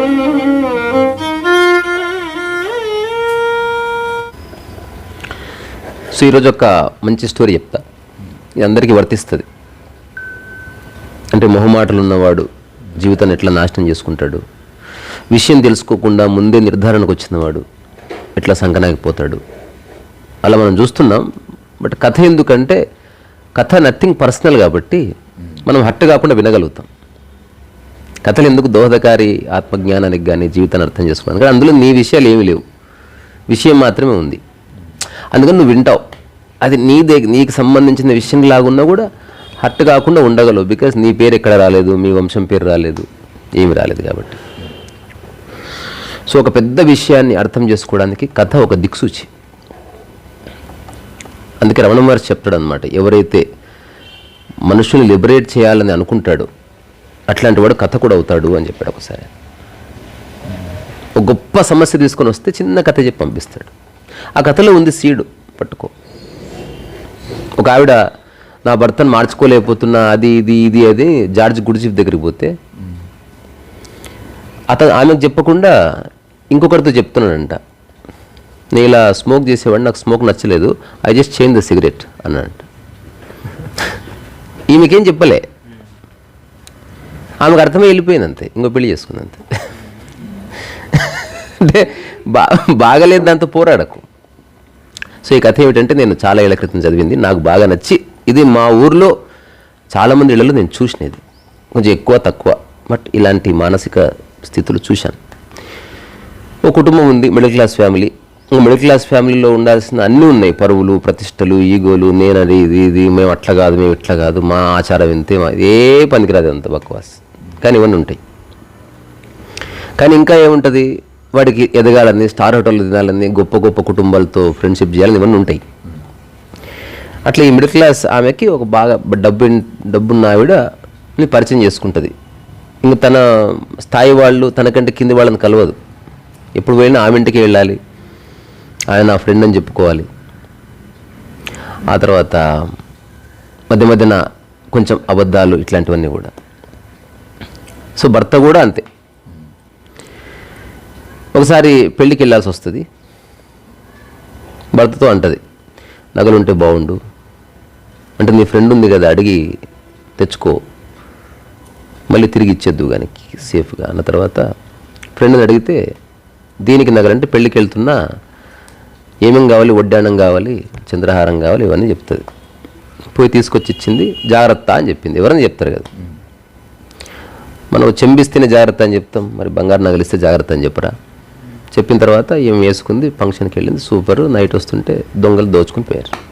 So ఈరోజు ఒక మంచి స్టోరీ చెప్తా. ఇది అందరికీ వర్తిస్తుంది. అంటే మొహమాటలు ఉన్నవాడు జీవితాన్ని ఎట్లా నాశనం చేసుకుంటాడు? విషయం తెలుసుకోకుండా ముందే నిర్ధారణకు వచ్చినవాడు ఎట్లా సంకనాగిపోతాడు? అలా మనం చూస్తున్నాం. బట్ కథ ఎందుకంటే కథ నథింగ్ పర్సనల్ కాబట్టి మనం హట్టు కాకుండా వినగలుగుతాం. కథలు ఎందుకు దోహదకారి ఆత్మజ్ఞానానికి కానీ జీవితాన్ని అర్థం చేసుకోవడానికి? కానీ అందులో నీ విషయాలు ఏమీ లేవు. విషయం మాత్రమే ఉంది. అందుకని నువ్వు వింటావు. అది నీ దగ్గర నీకు సంబంధించిన విషయం లాగున్నా కూడా హర్ట్ కాకుండా ఉండగలవు. బికాస్ నీ పేరు ఎక్కడ రాలేదు మీ వంశం పేరు రాలేదు ఏమి రాలేదు కాబట్టి. సో ఒక పెద్ద విషయాన్ని అర్థం చేసుకోవడానికి కథ ఒక దిక్సూచి. అందుకే రమణ మహర్షి చెప్తాడు అనమాట ఎవరైతే మనుషుల్ని లిబరేట్ చేయాలని అనుకుంటాడో అట్లాంటి వాడు కథ కూడా అవుతాడు అని చెప్పాడు ఒకసారి. ఒక గొప్ప సమస్య తీసుకొని వస్తే చిన్న కథ చెప్పి పంపిస్తాడు. ఆ కథలో ఉంది సీడు పట్టుకో. ఒక ఆవిడ నా భర్తను మార్చుకోలేకపోతున్నా అది ఇది ఇది అది జార్జ్ గుడిజీఫ్ దగ్గరికి పోతే అతను ఆమెకు చెప్పకుండా ఇంకొకరితో చెప్తున్నాడంట. నేను ఇలా స్మోక్ చేసేవాడిని నాకు స్మోక్ నచ్చలేదు. I just change the cigarette అన్నాడంట. ఈమెకేం చెప్పలే. ఆమెకు అర్థమై వెళ్ళిపోయింది అంతే ఇంకో పెళ్ళి చేసుకుంది అంతే అంటే బా బాగలేదు దాంతో పోరాడకు. సో ఈ కథ ఏమిటంటే నేను చాలా ఏళ్ళ క్రితం చదివింది నాకు బాగా నచ్చి ఇది మా ఊర్లో చాలామంది ఇళ్ళలో నేను చూసినది. కొంచెం ఎక్కువ తక్కువ బట్ ఇలాంటి మానసిక స్థితులు చూశాను. ఒక కుటుంబం ఉంది మిడిల్ క్లాస్ ఫ్యామిలీ. ఇంకా మిడిల్ క్లాస్ ఫ్యామిలీలో ఉండాల్సిన అన్నీ ఉన్నాయి పరువులు ప్రతిష్టలు ఈగోలు నేనది ఇది ఇది మేము అట్లా కాదు మేము ఇట్లా కాదు మా ఆచారం ఇంతే ఏ పనికిరాదు అంత బక్వాస్. కానీ ఇవన్నీ ఉంటాయి. కానీ ఇంకా ఏముంటుంది? వాడికి ఎదగాలని స్టార్ హోటల్లో తినాలని గొప్ప గొప్ప కుటుంబాలతో ఫ్రెండ్షిప్ చేయాలని ఇవన్నీ ఉంటాయి. అట్లా ఈ మిడిల్ క్లాస్ ఆమెకి ఒక బాగా డబ్బు డబ్బున్న ఆవిడని పరిచయం చేసుకుంటుంది. ఇంక తన స్థాయి వాళ్ళు తనకంటే కింది వాళ్ళని కలవదు. ఎప్పుడు పోయినా ఆమె ఇంటికి వెళ్ళాలి. ఆయన నా ఫ్రెండ్ అని చెప్పుకోవాలి. ఆ తర్వాత మధ్య మధ్యన కొంచెం అబద్ధాలు ఇట్లాంటివన్నీ కూడా. సో భర్త కూడా అంతే. ఒకసారి పెళ్ళికి వెళ్ళాల్సి వస్తుంది. భర్తతో అంటది నగలుంటే బాగుండు అంటే నీ ఫ్రెండ్ ఉంది కదా అడిగి తెచ్చుకో. మళ్ళీ తిరిగి ఇచ్చేద్దు కానీ సేఫ్గా. అన్న తర్వాత ఫ్రెండ్ని అడిగితే దీనికి నగలంటే పెళ్ళికి వెళ్తున్నా ఏమేం కావాలి? వడ్డాణం కావాలి చంద్రహారం కావాలి ఇవన్నీ చెప్తుంది. పోయి తీసుకొచ్చి ఇచ్చింది జాగ్రత్త అని చెప్పింది. ఎవరైనా చెప్తారు కదా. మనం చెంబిస్తేనే జాగ్రత్త అని చెప్తాం. మరి బంగారు నగలిస్తే జాగ్రత్త అని చెప్పరా? చెప్పిన తర్వాత ఏం వేసుకుంది ఫంక్షన్కి వెళ్ళింది సూపర్ నైట్ వస్తుంటే దొంగలు దోచుకుని పోయారు.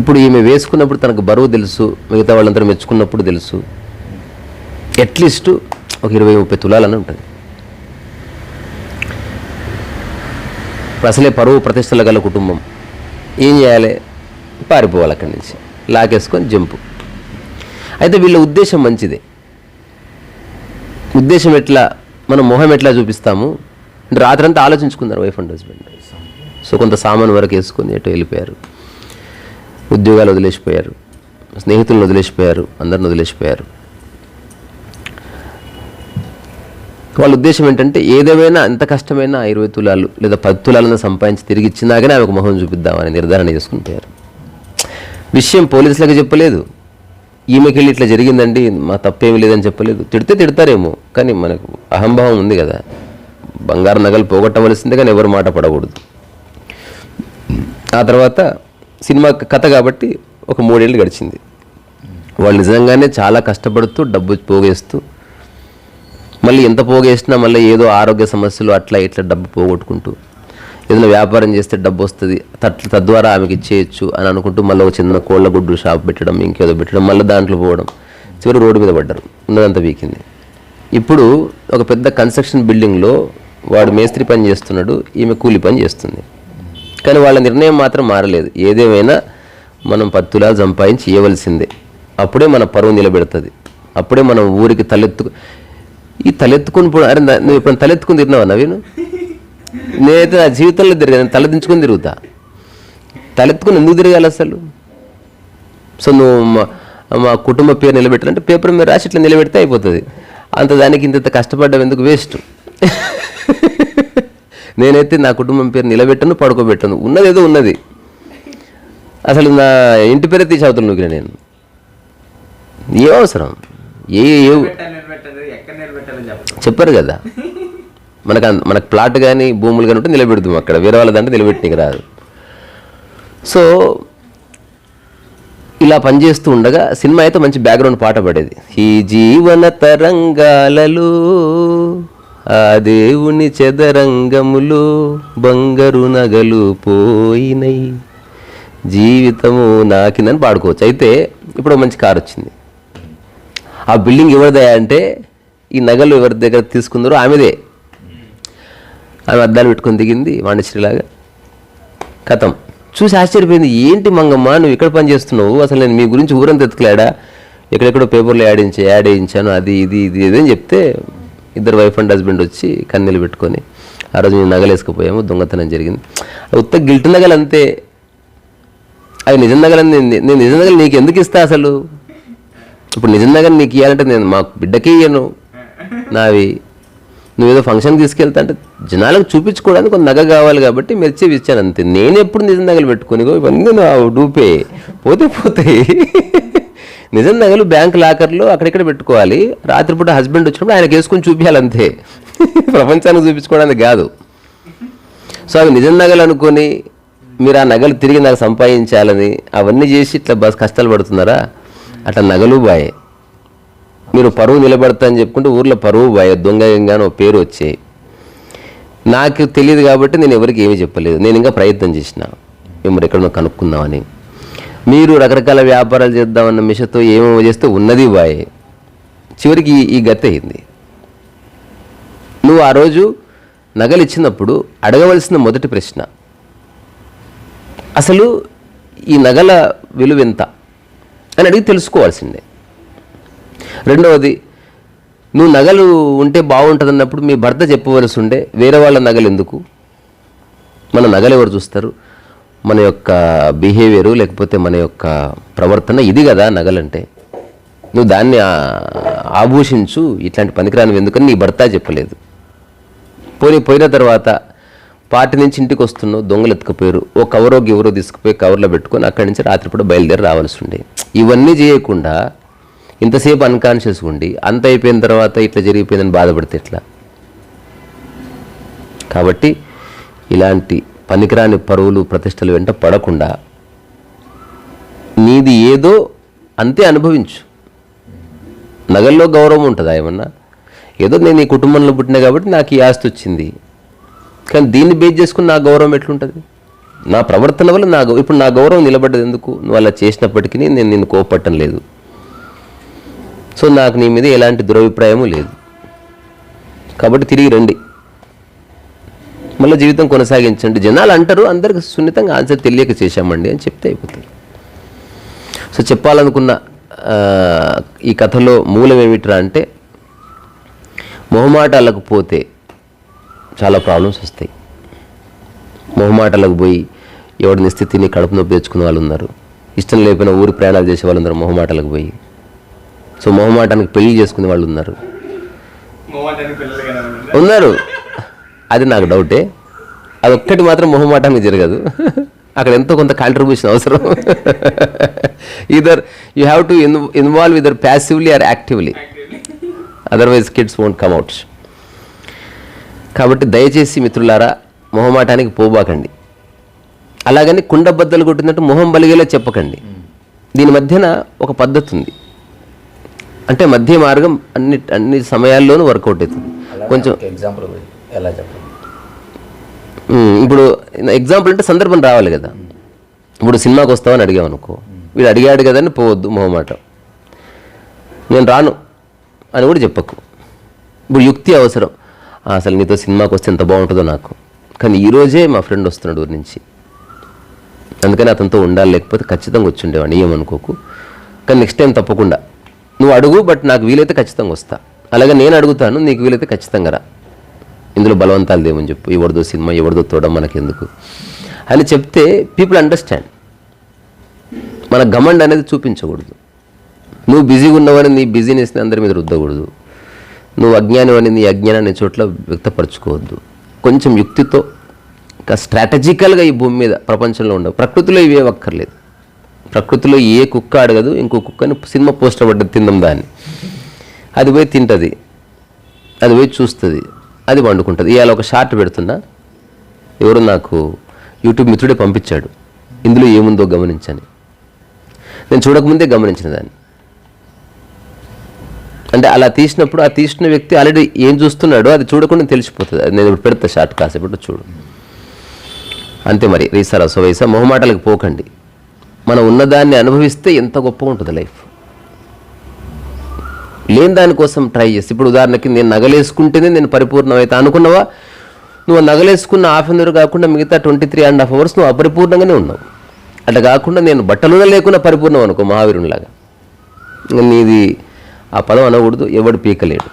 ఇప్పుడు ఈమె వేసుకున్నప్పుడు తనకు బరువు తెలుసు మిగతా వాళ్ళందరూ మెచ్చుకున్నప్పుడు తెలుసు. అట్లీస్ట్ ఒక ఇరవై ముప్పై తులాలని ఉంటుంది. అసలే పరువు ప్రతిష్టలు గల కుటుంబం. ఏం చేయాలి? పారిపోవాలి అక్కడి నుంచి. లాకేసుకొని జంపు. అయితే వీళ్ళ ఉద్దేశం మంచిదే. ఉద్దేశం ఎట్లా? మనం మొహం ఎట్లా చూపిస్తాము? అంటే రాత్రంతా ఆలోచించుకున్నారు వైఫ్ అండ్ హస్బెండ్. సో కొంత సామాన్ వరకు వేసుకుని ఎటు వెళ్ళిపోయారు? ఉద్యోగాలు వదిలేసిపోయారు. స్నేహితులను వదిలేసిపోయారు. అందరిని వదిలేసిపోయారు. వాళ్ళ ఉద్దేశం ఏంటంటే ఏదేమైనా ఎంత కష్టమైనా ఇరవై తులాలు లేదా పది తులాలను సంపాదించి తిరిగి ఇచ్చినాకనే ఆమెకు మొహం చూపిద్దామని నిర్ధారణ చేసుకుంటారు విషయం పోలీసులకు చెప్పలేదు. ఈమెకెళ్ళి ఇట్లా జరిగిందండి మా తప్పేమీ లేదని చెప్పలేదు. తిడితే తిడతారేమో కానీ మనకు అహంభావం ఉంది కదా. బంగారు నగలు పోగొట్టవలసిందే కానీ ఎవరు మాట పడకూడదు. ఆ తర్వాత సినిమా కథ కాబట్టి ఒక మూడేళ్ళు గడిచింది. వాళ్ళు నిజంగానే చాలా కష్టపడుతూ డబ్బు పోగేస్తూ మళ్ళీ ఎంత పోగేసినా మళ్ళీ ఏదో ఆరోగ్య సమస్యలు అట్లా ఇట్లా డబ్బు పోగొట్టుకుంటూ ఏదైనా వ్యాపారం చేస్తే డబ్బు వస్తుంది తట్ తద్వారా ఆమెకి ఇచ్చేయచ్చు అని అనుకుంటూ మళ్ళీ ఒక చిన్న కోళ్ళ గుడ్డు షాప్ పెట్టడం ఇంకేదో పెట్టడం మళ్ళీ దాంట్లో పోవడం. చివరి రోడ్డు మీద పడ్డారు ఉన్నదంతా వీకింది. ఇప్పుడు ఒక పెద్ద కన్స్ట్రక్షన్ బిల్డింగ్లో వాడు మేస్త్రి పని చేస్తున్నాడు ఈమె కూలి పని చేస్తుంది. కానీ వాళ్ళ నిర్ణయం మాత్రం మారలేదు. ఏదేమైనా మనం పత్తులా సంపాదించి ఇవ్వవలసిందే అప్పుడే మన పరువు నిలబెడుతుంది. అప్పుడే మనం ఊరికి తలెత్తుకు ఈ తలెత్తుకుని అరే నువ్వు ఇప్పుడు తలెత్తుకుని తిరిగినావా నవీను? నేనైతే నా జీవితంలో తిరిగాను తలదించుకొని తిరుగుతా. తలెత్తుకుని ఎందుకు తిరగాలి అసలు? సో నువ్వు మ- మా కుటుంబ పేరు నిలబెట్టాలంటే పేపర్ మీద రాసి ఇట్లా నిలబెడితే అయిపోతుంది. అంత దానికి ఇంత కష్టపడ్డం ఎందుకు వేస్ట్? నేనైతే నా కుటుంబం పేరు నిలబెట్టను పడుకోబెట్టను. ఉన్నది ఏదో ఉన్నది. అసలు నా ఇంటి పేరే తీసి అవతల నూకిన నేను. ఏ అవసరం? ఏ చెప్పారు కదా. మనకు మనకు ప్లాట్ కానీ భూములు కానీ ఉంటే నిలబెడతాం అక్కడ. వేరే వాళ్ళ దాంట్లో రాదు. సో ఇలా పనిచేస్తూ ఉండగా సినిమా అయితే మంచి బ్యాక్గ్రౌండ్ పాట పడేది. ఈ జీవన తరంగాలలో ఆ దేవుని చెదరంగములు బంగారు నగలు పోయినై జీవితము నాకిందని పాడుకోవచ్చు. అయితే ఇప్పుడు మంచి కారు వచ్చింది. ఆ బిల్డింగ్ ఎవరిదే అంటే ఈ నగలు ఎవరి దగ్గర తీసుకుందరో ఆమెదే. ఆమె అద్దాలు పెట్టుకొని దిగింది వాణిశ్రీలాగా కథం చూసి ఆశ్చర్యపోయింది ఏంటి మంగమ్మ నువ్వు ఇక్కడ పని చేస్తున్నావు? అసలు నేను మీ గురించి ఊరంతా ఎత్తుకులాడా? ఎక్కడెక్కడో పేపర్లో యాడ్ చేయించా యాడ్ వేయించాను అది ఇది ఇది ఇది అని చెప్తే ఇద్దరు వైఫ్ అండ్ హస్బెండ్ వచ్చి కన్నీళ్ళు పెట్టుకొని ఆ రోజు మేము నగలేసుకుపోయాము దొంగతనం జరిగింది. ఉత్త గిల్ట్ నగలు అంతే. అవి నిజం నగలని నేను నేను నిజం నగలు నీకు ఎందుకు ఇస్తా అసలు? ఇప్పుడు నిజం నగలు నీకు ఇవ్వాలంటే నేను మా బిడ్డకి ఇయ్యను. నావి నువ్వేదో ఫంక్షన్కి తీసుకెళ్తా అంటే జనాలకు చూపించుకోవడానికి కొంత నగ కావాలి కాబట్టి మెర్చి ఇచ్చాను అంతే. నేను ఎప్పుడు నిజం నగలు పెట్టుకుని? ఇవన్నీ నా డూపే. పోతే పోతాయి. నిజం నగలు బ్యాంక్ లాకర్లో అక్కడిక్కడ పెట్టుకోవాలి. రాత్రిపూట హస్బెండ్ వచ్చినప్పుడు ఆయనకి వేసుకొని చూపించాలి అంతే ప్రపంచానికి చూపించుకోవడానికి కాదు. సో అవి నిజం నగలు అనుకొని మీరు ఆ నగలు తిరిగి నాకు సంపాదించాలని అవన్నీ చేసి ఇట్లా బస్ కష్టాలు పడుతున్నారా? అట్లా నగలు బాయే. మీరు పరువు నిలబడతా అని చెప్పుకుంటే ఊర్లో పరువు భయ దొంగ అని ఒక పేరు వచ్చాయి నాకు తెలియదు కాబట్టి నేను ఎవరికి ఏమీ చెప్పలేదు. నేను ఇంకా ప్రయత్నం చేసిన. మేము ఎక్కడో కనుక్కుందామని మీరు రకరకాల వ్యాపారాలు చేద్దామన్న మిషతో ఏమేమో చేస్తే ఉన్నది బాయే చివరికి ఈ- ఈ గతి అయింది. నువ్వు ఆ రోజు నగలు ఇచ్చినప్పుడు అడగవలసిన మొదటి ప్రశ్న. అసలు ఈ నగల విలువ ఎంత? అని అడిగి తెలుసుకోవాల్సిందే. రెండవది నువ్వు నగలు ఉంటే బాగుంటుంది అన్నప్పుడు మీ భర్త చెప్పవలసి ఉండే వేరే వాళ్ళ నగలు ఎందుకు మన నగలు ఎవరు చూస్తారు? మన యొక్క బిహేవియరు లేకపోతే మన యొక్క ప్రవర్తన ఇది కదా నగలంటే. నువ్వు దాన్ని ఆభూషించు ఇట్లాంటి పనికిరాని ఎందుకని నీ భర్త చెప్పలేదు. పోనీ పోయిన తర్వాత పార్టీ నుంచి ఇంటికి వస్తున్నావు దొంగలు ఎత్తుకుపోయారు ఓ కవరో గివరో తీసుకుపోయి కవర్లో పెట్టుకొని అక్కడి నుంచి రాత్రిపూట బయలుదేరి రావాల్సి ఉండే ఇవన్నీ చేయకుండా ఇంతసేపు అన్కాన్షియస్ ఉండి అంత అయిపోయిన తర్వాత ఇట్లా జరిగిపోయిందని బాధపడితే ఎట్లా? కాబట్టి ఇలాంటి పనికిరాని పరువులు ప్రతిష్టలు వెంట పడకుండా నీది ఏదో అంతే అనుభవించు. నగల్లో గౌరవం ఉంటుందా ఏమన్నా? ఏదో నేను ఈ కుటుంబంలో పుట్టినా కాబట్టి నాకు ఈ ఆస్తి వచ్చింది. కానీ దీన్ని బేస్ చేసుకుని నా గౌరవం ఎట్లుంటుంది? నా ప్రవర్తన వల్ల నా ఇప్పుడు నా గౌరవం నిలబడ్డది ఎందుకు? నువ్వు అలా చేసినప్పటికీ నేను నిన్ను కోపట్టం లేదు. సో నాకు నీ మీద ఎలాంటి దురభిప్రాయము లేదు. కాబట్టి తిరిగి రండి. మళ్ళీ జీవితం కొనసాగించండి. జనాలు అంటారు అందరికి సున్నితంగా ఆన్సర్ తెలియక చేశామండి అని చెప్తే అయిపోతుంది. సో చెప్పాలనుకున్న ఈ కథలో మూలం ఏమిట్రా అంటే మొహమాటాలకు పోతే చాలా ప్రాబ్లమ్స్ వస్తాయి. మొహమాటాలకు పోయి ఎవడిని స్థితిని కడుపు నొప్పి తెచ్చుకునే వాళ్ళు ఉన్నారు. ఇష్టం లేకపోయినా ఊరు ప్రయాణాలు చేసే వాళ్ళు ఉన్నారు మొహమాటాలకు పోయి. సో మొహమాటానికి పెళ్ళి చేసుకునే వాళ్ళు ఉన్నారు. ఉన్నారు. అది నాకు డౌటే అది ఒక్కటి మాత్రం మొహమాటానికి జరగదు. అక్కడ ఎంతో కొంత కాంట్రిబ్యూషన్ అవసరం. Either you have to involve either passively or actively otherwise kids won't come out కాబట్టి దయచేసి మిత్రులారా మొహమాటానికి పోబాకండి. అలాగని కుండ బద్దలు కొట్టినట్టు మొహం బలిగేలా చెప్పకండి. దీని మధ్యన ఒక పద్ధతి ఉంది. అంటే మధ్య మార్గం అన్ని అన్ని సమయాల్లోనూ వర్కౌట్ అవుతుంది. కొంచెం ఎగ్జాంపుల్ ఎలా చెప్పండి? ఇప్పుడు ఎగ్జాంపుల్ అంటే సందర్భం రావాలి కదా. ఇప్పుడు సినిమాకి వస్తావని అడిగావు అనుకో వీడు అడిగాడు కదని పోవద్దు మొహమాట. నేను రాను అని కూడా చెప్పకు. ఇప్పుడు యుక్తి అవసరం. "ఆ, అసలు నీతో సినిమాకి వస్తే ఎంత బాగుంటుందో నాకు. కానీ ఈరోజే మా ఫ్రెండ్ వస్తున్నాడు ఊరి నుంచి. అందుకని అతనితో ఉండాలి లేకపోతే ఖచ్చితంగా వచ్చి ఉండేవాడిని. ఏమనుకోకు. కానీ నెక్స్ట్ టైం తప్పకుండా నువ్వు అడుగు బట్ నాకు వీలైతే ఖచ్చితంగా వస్తా. అలాగే నేను అడుగుతాను నీకు వీలైతే ఖచ్చితంగా రా. ఇందులో బలవంతాలు దేమని చెప్పు. ఎవరిదో సినిమా ఎవరిదో తోడం మనకెందుకు? అని చెప్తే పీపుల్ అండర్స్టాండ్ మన గమండ్ అనేది చూపించకూడదు. నువ్వు బిజీగా ఉన్నవని నీ బిజీనెస్ని అందరి మీద రుద్దకూడదు. నువ్వు అజ్ఞానమని నీ అజ్ఞానాన్ని చోట్ల వ్యక్తపరచుకోవద్దు. కొంచెం యుక్తితో ఇంకా స్ట్రాటజికల్గా ఈ భూమి మీద ప్రపంచంలో ఉండవు. ప్రకృతిలో ఇవే అక్కర్లేదు ప్రకృతిలో ఏ కుక్క అడగదు ఇంకో కుక్కని సినిమా పోస్టర్ పడ్డది తిందాం దాన్ని. అది పోయి తింటుంది. అది పోయి చూస్తుంది. అది వండుకుంటుంది. ఇవాళ ఒక షార్ట్ పెడుతున్నా. ఎవరు నాకు యూట్యూబ్ మిత్రుడే పంపించాడు. ఇందులో ఏముందో గమనించని. నేను చూడకముందే గమనించిన దాన్ని. అంటే అలా తీసినప్పుడు ఆ తీసిన వ్యక్తి ఆల్రెడీ ఏం చూస్తున్నాడో అది చూడకుండా తెలిసిపోతుంది. అది నేను ఇప్పుడు పెడతా షార్ట్ కాసేపట్టు చూడు. అంతే మరి రీసారా సోవైసా మొహమాటలకు పోకండి. మనం ఉన్నదాన్ని అనుభవిస్తే ఎంత గొప్పగా ఉంటుంది లైఫ్. లేని దానికోసం ట్రై చేసి ఇప్పుడు ఉదాహరణకి నేను నగలేసుకుంటేనే నేను పరిపూర్ణమైతే అనుకున్నావా? నువ్వు నగలేసుకున్న హాఫ్ అన్ అవర్ కాకుండా మిగతా twenty three and half hours నువ్వు అపరిపూర్ణంగానే ఉన్నావు. అట్లా కాకుండా నేను బట్టలు లేకుండా పరిపూర్ణం అనుకో మహావీరునిలాగా. నీది ఆ పదం అనకూడదు ఎవడు పీకలేడు.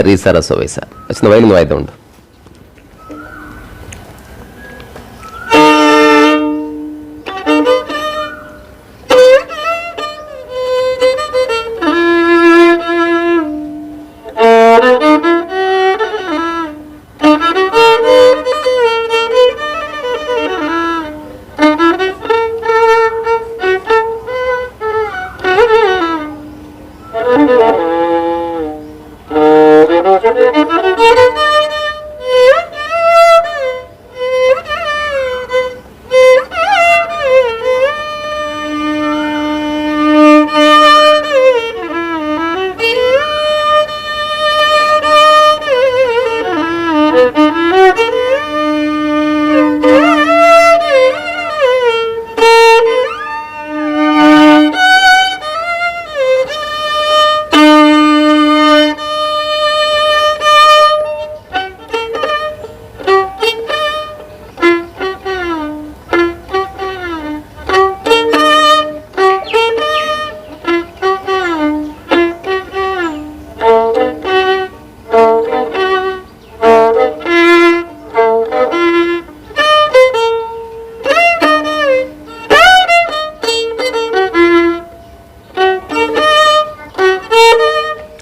రీసారా సోవైసా వచ్చిన వైలు నువ్వు అయితే ఉండు.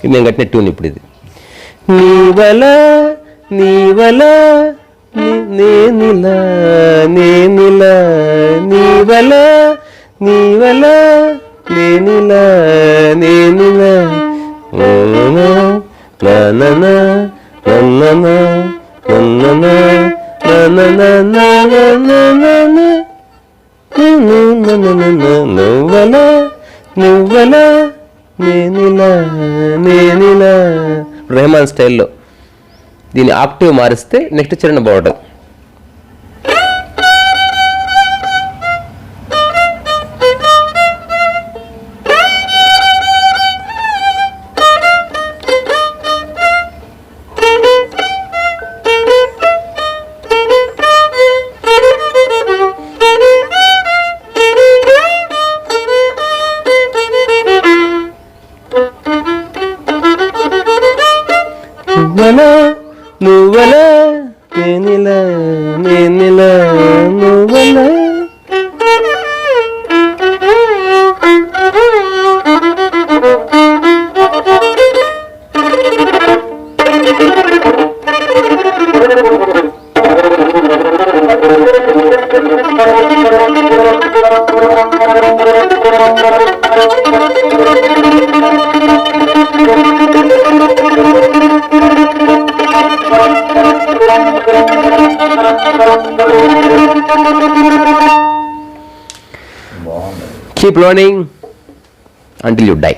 మేము కట్టిన ట్యూన్ ఇప్పుడు ఇది. నీవల నీవల ని- నేనిలా నేనిలా నీవల నీవల నేనిలా నేనిలా. నువ్వలా నువ్వలా నేనిలా నేనిలా రెహమాన్ స్టైల్లో దీని ఆక్టివ్ మారిస్తే నెక్స్ట్ చరణ బాగుంటుంది. Keep learning until you die Tata bye bye